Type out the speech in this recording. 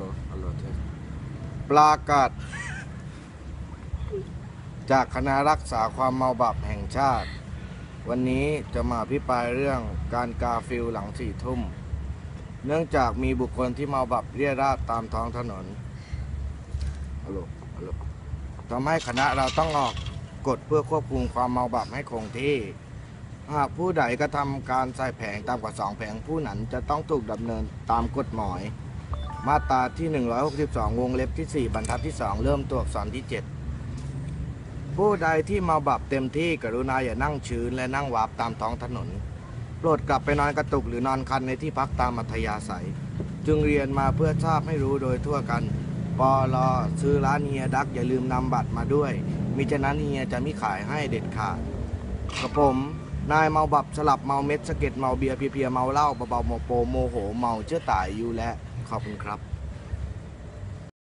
ลฮัลลเทสปรากาศจากคณะรักษาความเมาบับแห่งชาติ วันนี้จะมาอภิปรายเรื่องการกาฟิลหลังสี่ทุ่ม เนื่องจากมีบุคคลที่เมาบับเรียราดตามท้องถนนฮัลโหลฮัลโหลทำให้คณะเราต้องออกกฎเพื่อควบคุมความเมาบับให้คงที่ หากผู้ใดกระทำการใส่แผงตามกว่าสองแผงผู้นั้นจะต้องถูกดำเนินตามกฎหมาย มาตราที่ 162 วงเล็บที่ 4 บรรทัดที่ 2 เริ่มตัวอักษรที่ 7 ผู้ใดที่เมาบับเต็มที่กรุณาอย่านั่งชื้นและนั่งวาบตามท้องถนน โปรดกลับไปนอนกระตุกหรือนอนคันในที่พักตามอัธยาศัย จึงเรียนมาเพื่อทราบให้รู้โดยทั่วกันปอลอซื้อร้านเฮียดักอย่าลืมนำบัตรมาด้วย มิฉะนั้นเฮียจะไม่ขายให้เด็ดขาดกับผมนายเมาบับสลับเมาเม็ดสะเก็ดเมาเบียร์เพียเมาเหล้าเบาๆเมาโปโมโหเมาเชื่อตายอยู่และ ขอบคุณครับ